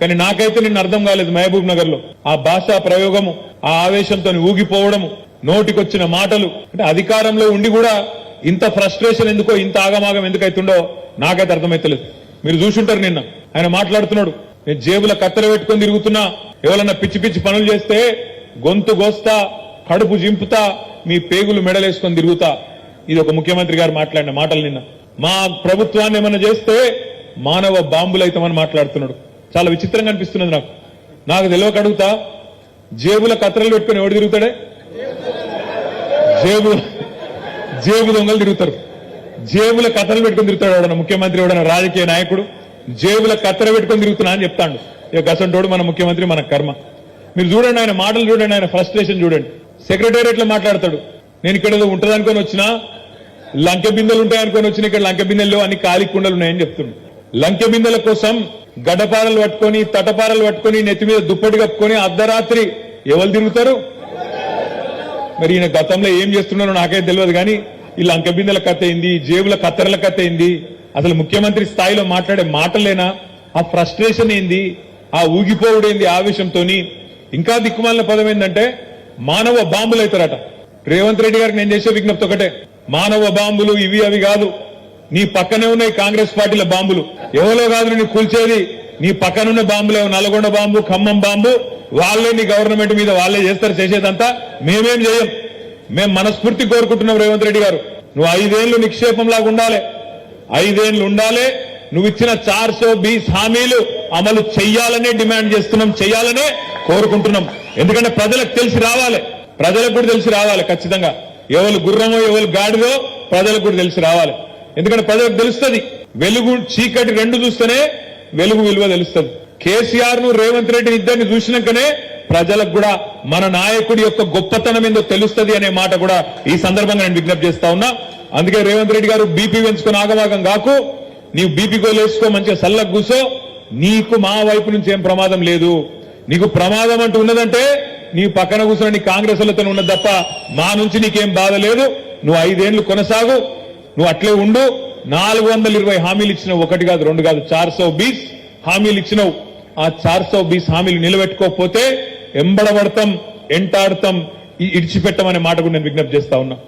కానీ నాకైతే నిన్న అర్థం కాలేదు మహబూబ్ నగర్లో ఆ భాషా ప్రయోగము ఆ ఆవేశంతో ఊగిపోవడము నోటికొచ్చిన మాటలు అంటే అధికారంలో ఉండి కూడా ఇంత ఫ్రస్ట్రేషన్ ఎందుకో ఇంత ఆగమాగం ఎందుకైతుండో నాకైతే అర్థమైతలేదు మీరు చూసుంటారు నిన్న. ఆయన మాట్లాడుతున్నాడు. నేను జేబుల కత్తెర పెట్టుకొని తిరుగుతున్నా. ఎవరన్నా పిచ్చి పిచ్చి పనులు చేస్తే గొంతు గోస్తా కడుపు జింపుతా మీ పేగులు మెడలేసుకొని తిరుగుతా. ఇది ఒక ముఖ్యమంత్రి గారు మాట్లాడిన మాటలు నిన్న. మా ప్రభుత్వాన్ని ఏమన్నా చేస్తే మానవ బాంబులు అవుతామని మాట్లాడుతున్నాడు. చాలా విచిత్రంగా అనిపిస్తున్నది నాకు. నాకు తెలియక అడుగుతా జేబుల కత్రలు పెట్టుకుని ఎవడు తిరుగుతాడే? జేబు జేబు దొంగలు తిరుగుతారు. జేబుల కథలు పెట్టుకుని తిరుగుతాడు ఎవడన్నా? ముఖ్యమంత్రి ఎవడన్నా? రాజకీయ నాయకుడు? జేబుల కత్తెర పెట్టుకొని తిరుగుతున్నా అని చెప్తాడు. ఇక గసంటోడు మన ముఖ్యమంత్రి మన కర్మ. మీరు చూడండి ఆయన మాటలు చూడండి ఆయన ఫ్రస్ట్రేషన్ చూడండి. సెక్రటేరియట్లో మాట్లాడతాడు. నేను ఇక్కడ ఏదో ఉంటుంది వచ్చినా లంకె బిందెలు ఉంటాయనుకొని వచ్చిన ఇక్కడ లంకె బిందెల్లో అన్ని ఖాళీ కుండలు ఉన్నాయని చెప్తున్నాడు లంకె బిందెల కోసం గడ్డపారలు పట్టుకొని తటపారలు పట్టుకొని నెత్తి మీద దుప్పటి కప్పుకొని అర్ధరాత్రి ఎవరు తిరుగుతారు? మరి ఈయన గతంలో ఏం చేస్తున్నారో నాకే తెలియదు కానీ వీళ్ళ లంక కథ అయింది జేబుల కత్తెరల కథ అయింది అసలు ముఖ్యమంత్రి స్థాయిలో మాట్లాడే మాటలేనా? ఆ ఫ్రస్ట్రేషన్ ఏంది? ఆ ఊగిపోవుడేంది ఆవేశంతో ఇంకా దిక్కుమాలిన పదం ఏంటంటే మానవ బాంబులు అవుతారట రేవంత్ రెడ్డి గారికి నేను చేసే విజ్ఞప్తి ఒకటే మానవ బాంబులు ఇవి అవి కాదు. నీ పక్కనే ఉన్నాయి కాంగ్రెస్ పార్టీల బాంబులు. ఎవరో కాదు నీ కూల్చేది. నీ పక్కనున్న బాంబులు నల్గొండ బాంబు ఖమ్మం బాంబు వాళ్ళే నీ గవర్నమెంట్ మీద వాళ్ళే చేస్తారు చేసేదంతా మేమేం చేయం. మేము మనస్ఫూర్తి కోరుకుంటున్నాం రేవంత్ రెడ్డి గారు. నువ్వు ఐదేళ్ళు నిక్షేపంలాగా ఉండాలి. ఐదేళ్ళు ఉండాలి. నువ్వు ఇచ్చిన చార్ సో బీస్ హామీలు అమలు చెయ్యాలనే డిమాండ్ చేస్తున్నాం చెయ్యాలనే కోరుకుంటున్నాం. ఎందుకంటే ప్రజలకు తెలిసి రావాలి. ప్రజలకు కూడా తెలిసి రావాలి ఖచ్చితంగా. ఎవరు గుర్రమో ఎవరు గాడిదో ప్రజలకు కూడా తెలిసి రావాలి. ఎందుకంటే ప్రజలకు తెలుస్తుంది. వెలుగు చీకటి రెండు చూస్తేనే వెలుగు విలువ తెలుస్తుంది. కేసీఆర్ను రేవంత్ రెడ్డి ఇద్దరిని చూసినాకనే ప్రజలకు కూడా మన నాయకుడి యొక్క గొప్పతనం ఏందో తెలుస్తుంది అనే మాట కూడా ఈ సందర్భంగా నేను విజ్ఞప్తి చేస్తా ఉన్నా. అందుకే రేవంత్ రెడ్డి గారు బీపీ పెంచుకుని ఆగమాగం కాకు. నీవు బీపీ గోలేసుకో మంచిగా సల్లకు కూసో. నీకు మా వైపు నుంచి ఏం ప్రమాదం లేదు. నీకు ప్రమాదం అంటూ ఉన్నదంటే నీ పక్కన కూర్చొని నీ కాంగ్రెస్ వాళ్ళతో ఉన్నది తప్ప మా నుంచి నీకేం బాధ లేదు. నువ్వు ఐదేళ్ళు కొనసాగు. నువ్వు అట్లే ఉండు. నాలుగు వందల ఇరవై హామీలు ఇచ్చినావు. ఒకటి కాదు రెండు కాదు చార్ సో బీస్ హామీలు ఇచ్చినావు. ఆ చార్ సో బీస్ హామీలు నిలబెట్టుకోకపోతే ఎంబడబడతాం ఎంటాడతాం ఈ- ఇడిచిపెట్టమనే మాట కూడా నేను విజ్ఞప్తి చేస్తా ఉన్నా.